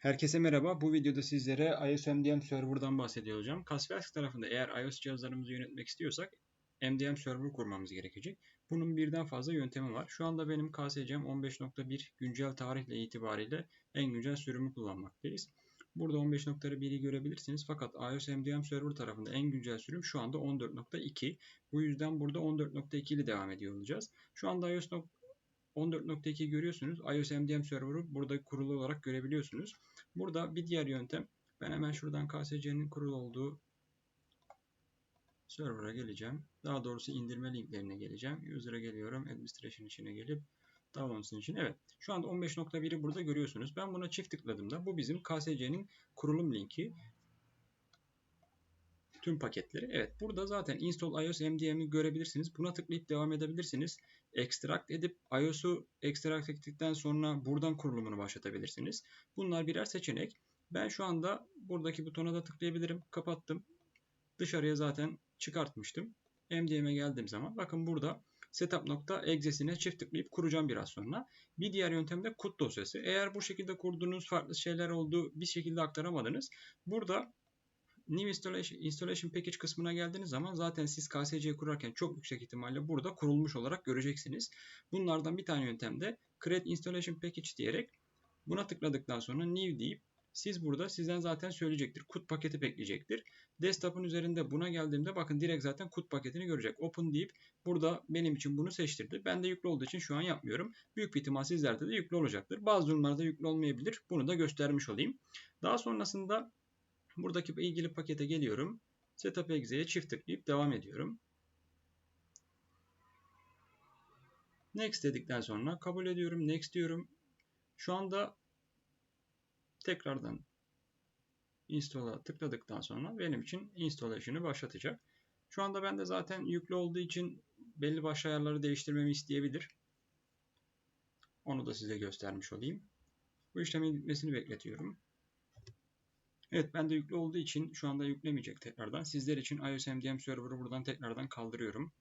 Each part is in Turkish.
Herkese merhaba. Bu videoda sizlere iOS MDM Server'dan bahsediyor olacağım. Kaspersky tarafında eğer iOS cihazlarımızı yönetmek istiyorsak MDM Server kurmamız gerekecek. Bunun birden fazla yöntemi var. Şu anda benim KSCM 15.1 güncel tarihle itibariyle en güncel sürümü kullanmaktayız. Burada 15.1'i görebilirsiniz fakat iOS MDM Server tarafında en güncel sürüm şu anda 14.2. Bu yüzden burada 14.2 ile devam ediyor olacağız. Şu anda iOS 14.2 görüyorsunuz. iOS MDM server'ı burada kurulu olarak görebiliyorsunuz. Burada bir diğer yöntem. Ben hemen şuradan KSC'nin kurulu olduğu server'a geleceğim. Daha doğrusu indirme linklerine geleceğim. User'a geliyorum. Administration içine gelip Downloads'ın için. Evet. Şu anda 15.1'i burada görüyorsunuz. Ben buna çift tıkladığımda bu bizim KSC'nin kurulum linki tüm paketleri. Evet burada zaten install iOS MDM'i görebilirsiniz. Buna tıklayıp devam edebilirsiniz. Extract edip iOS'u extract ettikten sonra buradan kurulumunu başlatabilirsiniz. Bunlar birer seçenek. Ben şu anda buradaki butona da tıklayabilirim. Kapattım. Dışarıya zaten çıkartmıştım. MDM'e geldiğim zaman bakın burada setup.exe'sine çift tıklayıp kuracağım biraz sonra. Bir diğer yöntem de kut dosyası. Eğer bu şekilde kurduğunuz farklı şeyler oldu bir şekilde aktaramadınız. Burada New Installation, Installation Package kısmına geldiğiniz zaman zaten siz KSC kurarken çok yüksek ihtimalle burada kurulmuş olarak göreceksiniz. Bunlardan bir tane yöntem de Create Installation Package diyerek buna tıkladıktan sonra New deyip siz burada sizden zaten söyleyecektir. Kut paketi bekleyecektir. Desktop'un üzerinde buna geldiğimde bakın direkt zaten kut paketini görecek. Open deyip burada benim için bunu seçtirdi. Ben de yüklü olduğu için şu an yapmıyorum. Büyük bir ihtimal sizlerde de yüklü olacaktır. Bazı durumlarda yüklü olmayabilir. Bunu da göstermiş olayım. Daha sonrasında Buradaki ilgili pakete geliyorum. Setup Exe'ye çift tıklayıp devam ediyorum. Next dedikten sonra kabul ediyorum. Next diyorum. Şu anda tekrardan install'a tıkladıktan sonra benim için installation'ı başlatacak. Şu anda bende zaten yüklü olduğu için belli başlı ayarları değiştirmemi isteyebilir. Onu da size göstermiş olayım. Bu işlemin bitmesini bekletiyorum. Evet ben de yüklü olduğu için şu anda yüklemeyecek tekrardan. Sizler için iOS MDM server'ı buradan tekrardan kaldırıyorum.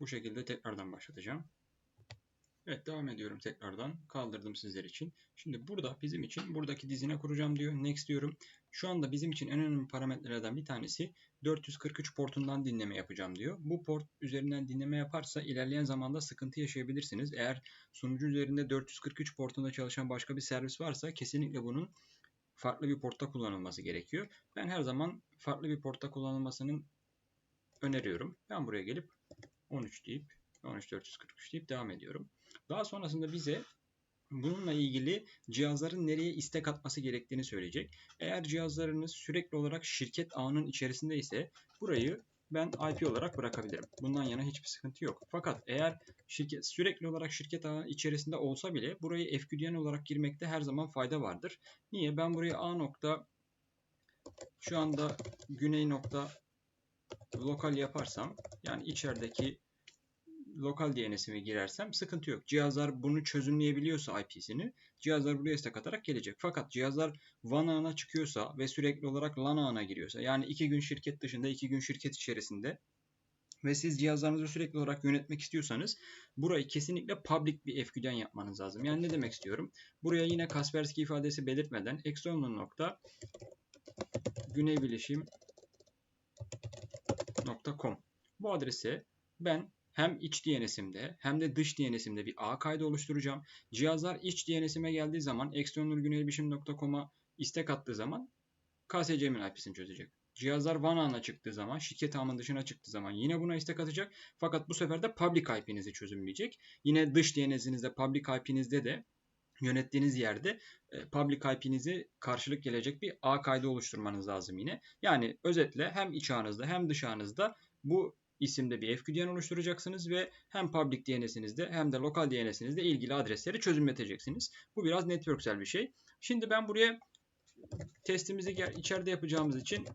Bu şekilde tekrardan başlatacağım. Evet devam ediyorum tekrardan. Kaldırdım sizler için. Şimdi burada bizim için buradaki dizine kuracağım diyor. Next diyorum. Şu anda bizim için en önemli parametrelerden bir tanesi 443 portundan dinleme yapacağım diyor. Bu port üzerinden dinleme yaparsa ilerleyen zamanda sıkıntı yaşayabilirsiniz. Eğer sunucu üzerinde 443 portunda çalışan başka bir servis varsa kesinlikle bunun farklı bir portta kullanılması gerekiyor. Ben her zaman farklı bir portta kullanılmasının öneriyorum. Ben buraya gelip 13 deyip 13443 deyip devam ediyorum. Daha sonrasında bize bununla ilgili cihazların nereye istek atması gerektiğini söyleyecek. Eğer cihazlarınız sürekli olarak şirket ağının içerisinde ise burayı ben IP olarak bırakabilirim. Bundan yana hiçbir sıkıntı yok. Fakat eğer şirket sürekli olarak şirket ağı içerisinde olsa bile burayı FQDN olarak girmekte her zaman fayda vardır. Niye? Ben burayı A nokta şu anda güney nokta lokal yaparsam yani içerideki lokal DNS'imi girersem sıkıntı yok. Cihazlar bunu çözümleyebiliyorsa IP'sini cihazlar buraya istek atarak gelecek. Fakat cihazlar WAN ağına çıkıyorsa ve sürekli olarak LAN ağına giriyorsa yani iki gün şirket dışında iki gün şirket içerisinde ve siz cihazlarınızı sürekli olarak yönetmek istiyorsanız burayı kesinlikle public bir FQ'den yapmanız lazım. Yani ne demek istiyorum? Buraya yine Kaspersky ifadesi belirtmeden external nokta güney bilişim bu adrese ben hem iç DNS'imde hem de dış DNS'imde bir ağ kaydı oluşturacağım. Cihazlar iç DNS'ime geldiği zaman externalgüneybişim.com'a istek attığı zaman KSCM'in IP'sini çözecek. Cihazlar WAN ağına çıktığı zaman, şirket ağının dışına çıktığı zaman yine buna istek atacak. Fakat bu sefer de public IP'nizi çözümleyecek. Yine dış DNS'inizde, public IP'nizde de yönettiğiniz yerde e, public IP'nizi karşılık gelecek bir ağ kaydı oluşturmanız lazım yine. Yani özetle hem iç ağınızda hem dış ağınızda bu isimde bir FQDN oluşturacaksınız ve hem public DNS'inizde hem de lokal DNS'inizde ilgili adresleri çözümleteceksiniz. Bu biraz networksel bir şey. Şimdi ben buraya testimizi içeride yapacağımız için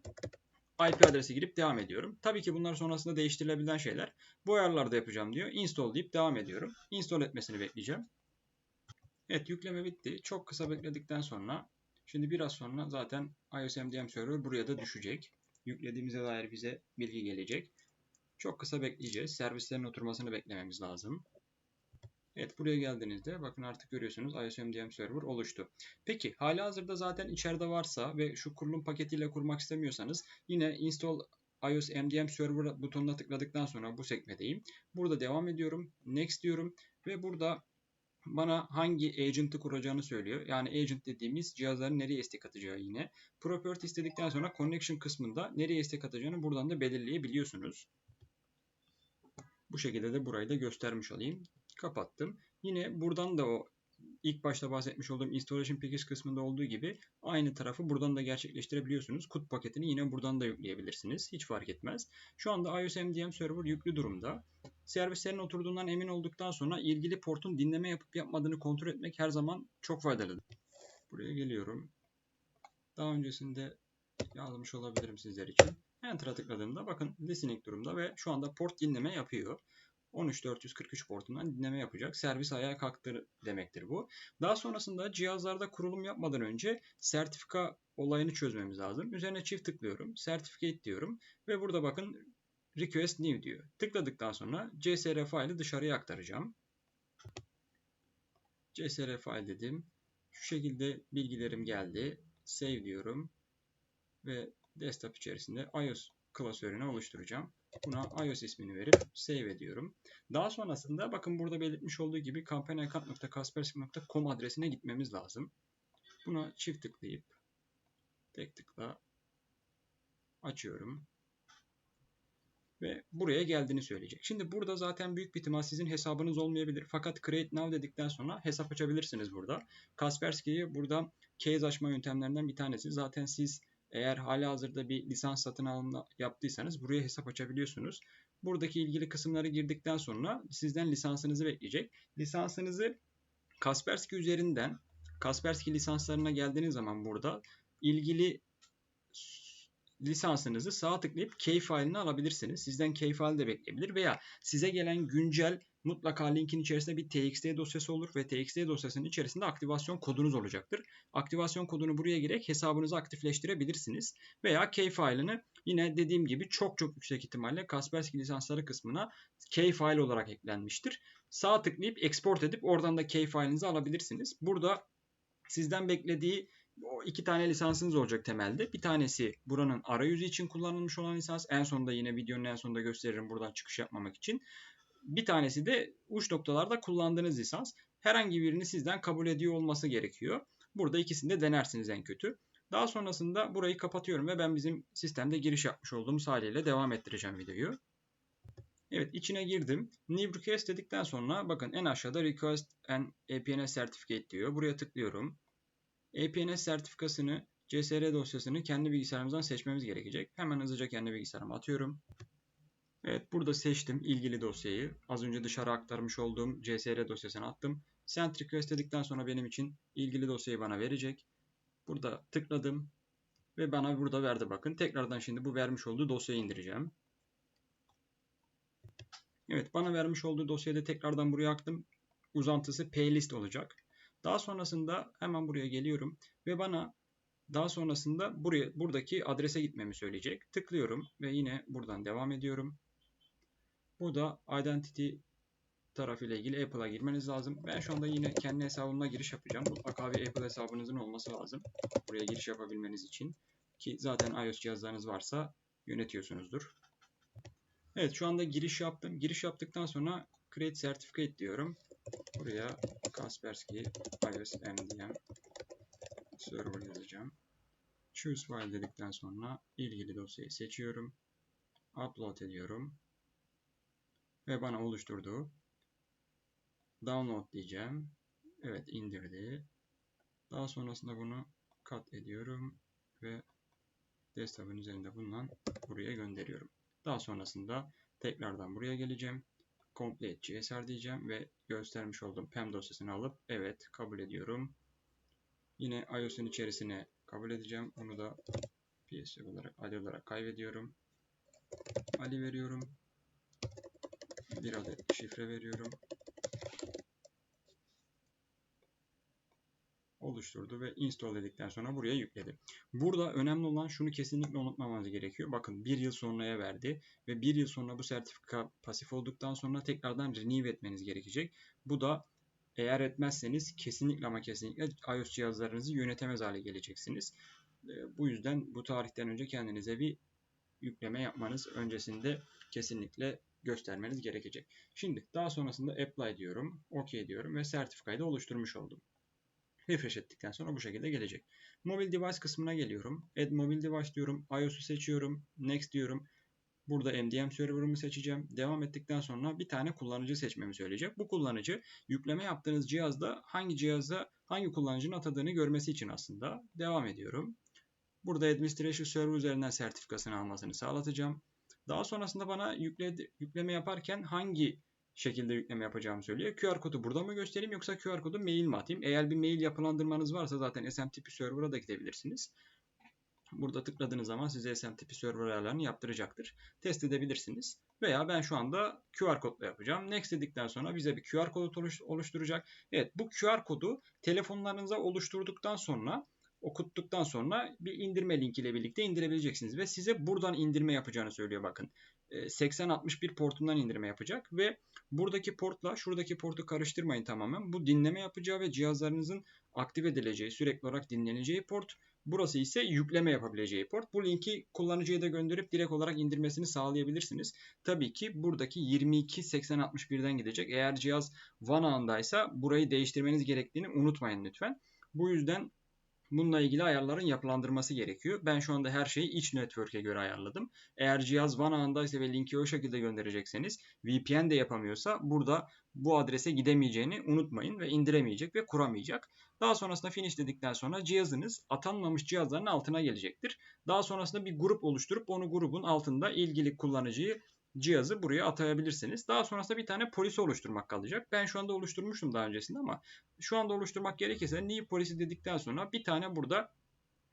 IP adresi girip devam ediyorum. Tabii ki bunlar sonrasında değiştirilebilen şeyler. Bu ayarlarda yapacağım diyor. Install deyip devam ediyorum. Install etmesini bekleyeceğim. Evet yükleme bitti. Çok kısa bekledikten sonra şimdi biraz sonra zaten iOS MDM server buraya da düşecek. Yüklediğimize dair bize bilgi gelecek. Çok kısa bekleyeceğiz. Servislerin oturmasını beklememiz lazım. Evet buraya geldiğinizde bakın artık görüyorsunuz iOS MDM server oluştu. Peki hala hazırda zaten içeride varsa ve şu kurulum paketiyle kurmak istemiyorsanız yine install iOS MDM server butonuna tıkladıktan sonra bu sekmedeyim. Burada devam ediyorum. Next diyorum ve burada bana hangi agent'ı kuracağını söylüyor. Yani agent dediğimiz cihazların nereye istek atacağı yine. Property istedikten sonra connection kısmında nereye istek atacağını buradan da belirleyebiliyorsunuz. Bu şekilde de burayı da göstermiş olayım. Kapattım. Yine buradan da o ilk başta bahsetmiş olduğum installation package kısmında olduğu gibi aynı tarafı buradan da gerçekleştirebiliyorsunuz. Kut paketini yine buradan da yükleyebilirsiniz. Hiç fark etmez. Şu anda iOS MDM server yüklü durumda. Servislerin oturduğundan emin olduktan sonra ilgili portun dinleme yapıp yapmadığını kontrol etmek her zaman çok faydalıdır. Buraya geliyorum. Daha öncesinde yazmış olabilirim sizler için. Enter'a tıkladığımda bakın listening durumda ve şu anda port dinleme yapıyor. 13443 portundan dinleme yapacak. Servis ayağa kalktı demektir bu. Daha sonrasında cihazlarda kurulum yapmadan önce sertifika olayını çözmemiz lazım. Üzerine çift tıklıyorum. Certificate diyorum. Ve burada bakın request new diyor. Tıkladıktan sonra CSR faili dışarıya aktaracağım. CSR file dedim. Şu şekilde bilgilerim geldi. Save diyorum. Ve desktop içerisinde iOS klasörünü oluşturacağım. Buna iOS ismini verip save ediyorum. Daha sonrasında bakın burada belirtmiş olduğu gibi campaignaccount.kaspersky.com adresine gitmemiz lazım. Buna çift tıklayıp tek tıkla açıyorum. Ve buraya geldiğini söyleyecek. Şimdi burada zaten büyük bir ihtimal sizin hesabınız olmayabilir. Fakat create now dedikten sonra hesap açabilirsiniz burada. Kaspersky'yi burada case açma yöntemlerinden bir tanesi. Zaten siz eğer hala hazırda bir lisans satın alımı yaptıysanız buraya hesap açabiliyorsunuz. Buradaki ilgili kısımları girdikten sonra sizden lisansınızı bekleyecek. Lisansınızı Kaspersky üzerinden Kaspersky lisanslarına geldiğiniz zaman burada ilgili lisansınızı sağ tıklayıp key failini alabilirsiniz. Sizden key faili de bekleyebilir veya size gelen güncel mutlaka linkin içerisinde bir txt dosyası olur ve txt dosyasının içerisinde aktivasyon kodunuz olacaktır. Aktivasyon kodunu buraya girerek hesabınızı aktifleştirebilirsiniz. Veya key failini yine dediğim gibi çok çok yüksek ihtimalle Kaspersky lisansları kısmına key file olarak eklenmiştir. Sağ tıklayıp export edip oradan da key failinizi alabilirsiniz. Burada sizden beklediği o iki tane lisansınız olacak temelde. Bir tanesi buranın arayüzü için kullanılmış olan lisans. En sonunda yine videonun en sonunda gösteririm buradan çıkış yapmamak için. Bir tanesi de uç noktalarda kullandığınız lisans. Herhangi birini sizden kabul ediyor olması gerekiyor. Burada ikisini de denersiniz en kötü. Daha sonrasında burayı kapatıyorum ve ben bizim sistemde giriş yapmış olduğumuz haliyle devam ettireceğim videoyu. Evet içine girdim. New request dedikten sonra bakın en aşağıda request and APNS certificate diyor. Buraya tıklıyorum. APNS sertifikasını CSR dosyasını kendi bilgisayarımızdan seçmemiz gerekecek. Hemen hızlıca kendi bilgisayarıma atıyorum. Evet burada seçtim ilgili dosyayı. Az önce dışarı aktarmış olduğum CSR dosyasını attım. Send request dedikten sonra benim için ilgili dosyayı bana verecek. Burada tıkladım ve bana burada verdi bakın. Tekrardan şimdi bu vermiş olduğu dosyayı indireceğim. Evet bana vermiş olduğu dosyayı da tekrardan buraya aktım. Uzantısı playlist olacak. Daha sonrasında hemen buraya geliyorum ve bana daha sonrasında buraya buradaki adrese gitmemi söyleyecek. Tıklıyorum ve yine buradan devam ediyorum. Burada identity tarafıyla ilgili Apple'a girmeniz lazım. Ben şu anda yine kendi hesabımla giriş yapacağım. Mutlaka bir Apple hesabınızın olması lazım. Buraya giriş yapabilmeniz için. Ki zaten iOS cihazlarınız varsa yönetiyorsunuzdur. Evet şu anda giriş yaptım. Giriş yaptıktan sonra Create Certificate diyorum. Buraya Kaspersky iOS MDM server yazacağım. Choose file dedikten sonra ilgili dosyayı seçiyorum. Upload ediyorum. Ve bana oluşturduğu download diyeceğim. Evet indirdi. Daha sonrasında bunu kat ediyorum ve desktop'un üzerinde bulunan buraya gönderiyorum. Daha sonrasında tekrardan buraya geleceğim. Complete CSR diyeceğim ve göstermiş olduğum PEM dosyasını alıp evet kabul ediyorum. Yine iOS'un içerisine kabul edeceğim. Onu da PS olarak Ali olarak kaydediyorum. Ali veriyorum. Bir adet şifre veriyorum. oluşturdu ve install dedikten sonra buraya yükledi. Burada önemli olan şunu kesinlikle unutmamanız gerekiyor. Bakın bir yıl sonraya verdi ve bir yıl sonra bu sertifika pasif olduktan sonra tekrardan renew etmeniz gerekecek. Bu da eğer etmezseniz kesinlikle ama kesinlikle iOS cihazlarınızı yönetemez hale geleceksiniz. E, bu yüzden bu tarihten önce kendinize bir yükleme yapmanız öncesinde kesinlikle göstermeniz gerekecek. Şimdi daha sonrasında apply diyorum, OK diyorum ve sertifikayı da oluşturmuş oldum. Refresh ettikten sonra bu şekilde gelecek. Mobile device kısmına geliyorum. Add mobile device diyorum. iOS'u seçiyorum. Next diyorum. Burada MDM server'ımı seçeceğim. Devam ettikten sonra bir tane kullanıcı seçmemi söyleyecek. Bu kullanıcı yükleme yaptığınız cihazda hangi cihaza hangi kullanıcının atadığını görmesi için aslında. Devam ediyorum. Burada Administration Server üzerinden sertifikasını almasını sağlatacağım. Daha sonrasında bana yükledi, yükleme yaparken hangi şekilde yükleme yapacağımı söylüyor. QR kodu burada mı göstereyim yoksa QR kodu mail mi atayım? Eğer bir mail yapılandırmanız varsa zaten SMTP Server'a da gidebilirsiniz. Burada tıkladığınız zaman size SMTP server ayarlarını yaptıracaktır. Test edebilirsiniz. Veya ben şu anda QR kodla yapacağım. Next dedikten sonra bize bir QR kodu oluşturacak. Evet bu QR kodu telefonlarınıza oluşturduktan sonra okuttuktan sonra bir indirme linki ile birlikte indirebileceksiniz. Ve size buradan indirme yapacağını söylüyor bakın. 8061 ee, portundan indirme yapacak ve buradaki portla şuradaki portu karıştırmayın tamamen. Bu dinleme yapacağı ve cihazlarınızın aktif edileceği, sürekli olarak dinleneceği port. Burası ise yükleme yapabileceği port. Bu linki kullanıcıya da gönderip direkt olarak indirmesini sağlayabilirsiniz. Tabii ki buradaki 22.8061'den gidecek. Eğer cihaz WAN ağındaysa burayı değiştirmeniz gerektiğini unutmayın lütfen. Bu yüzden Bununla ilgili ayarların yapılandırması gerekiyor. Ben şu anda her şeyi iç network'e göre ayarladım. Eğer cihaz WAN ağındaysa ve linki o şekilde gönderecekseniz VPN de yapamıyorsa burada bu adrese gidemeyeceğini unutmayın ve indiremeyecek ve kuramayacak. Daha sonrasında finish dedikten sonra cihazınız atanmamış cihazların altına gelecektir. Daha sonrasında bir grup oluşturup onu grubun altında ilgili kullanıcıyı cihazı buraya atayabilirsiniz. Daha sonrasında bir tane polisi oluşturmak kalacak. Ben şu anda oluşturmuştum daha öncesinde ama şu anda oluşturmak gerekirse new polisi dedikten sonra bir tane burada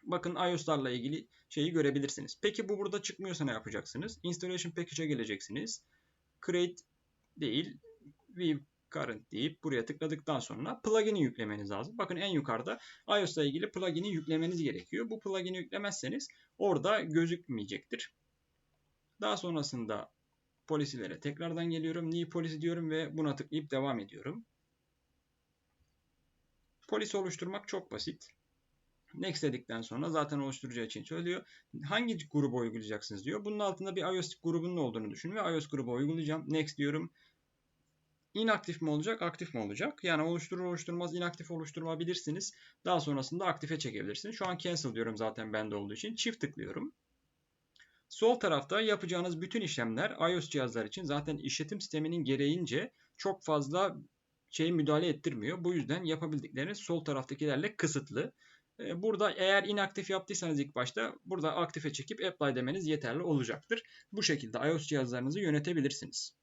bakın iOS'larla ilgili şeyi görebilirsiniz. Peki bu burada çıkmıyorsa ne yapacaksınız? Installation Package'e geleceksiniz. Create değil, View current deyip buraya tıkladıktan sonra plugin'i yüklemeniz lazım. Bakın en yukarıda iOS'la ilgili plugin'i yüklemeniz gerekiyor. Bu plugin'i yüklemezseniz orada gözükmeyecektir. Daha sonrasında polisilere tekrardan geliyorum. New polisi diyorum ve buna tıklayıp devam ediyorum. Polisi oluşturmak çok basit. Next dedikten sonra zaten oluşturacağı için söylüyor. Hangi grubu uygulayacaksınız diyor. Bunun altında bir iOS grubunun olduğunu düşünün ve iOS grubu uygulayacağım. Next diyorum. İnaktif mi olacak, aktif mi olacak? Yani oluşturur oluşturmaz inaktif oluşturabilirsiniz. Daha sonrasında aktife çekebilirsiniz. Şu an cancel diyorum zaten bende olduğu için. Çift tıklıyorum. Sol tarafta yapacağınız bütün işlemler iOS cihazlar için zaten işletim sisteminin gereğince çok fazla şey müdahale ettirmiyor. Bu yüzden yapabildikleriniz sol taraftakilerle kısıtlı. Ee, burada eğer inaktif yaptıysanız ilk başta burada aktife çekip apply demeniz yeterli olacaktır. Bu şekilde iOS cihazlarınızı yönetebilirsiniz.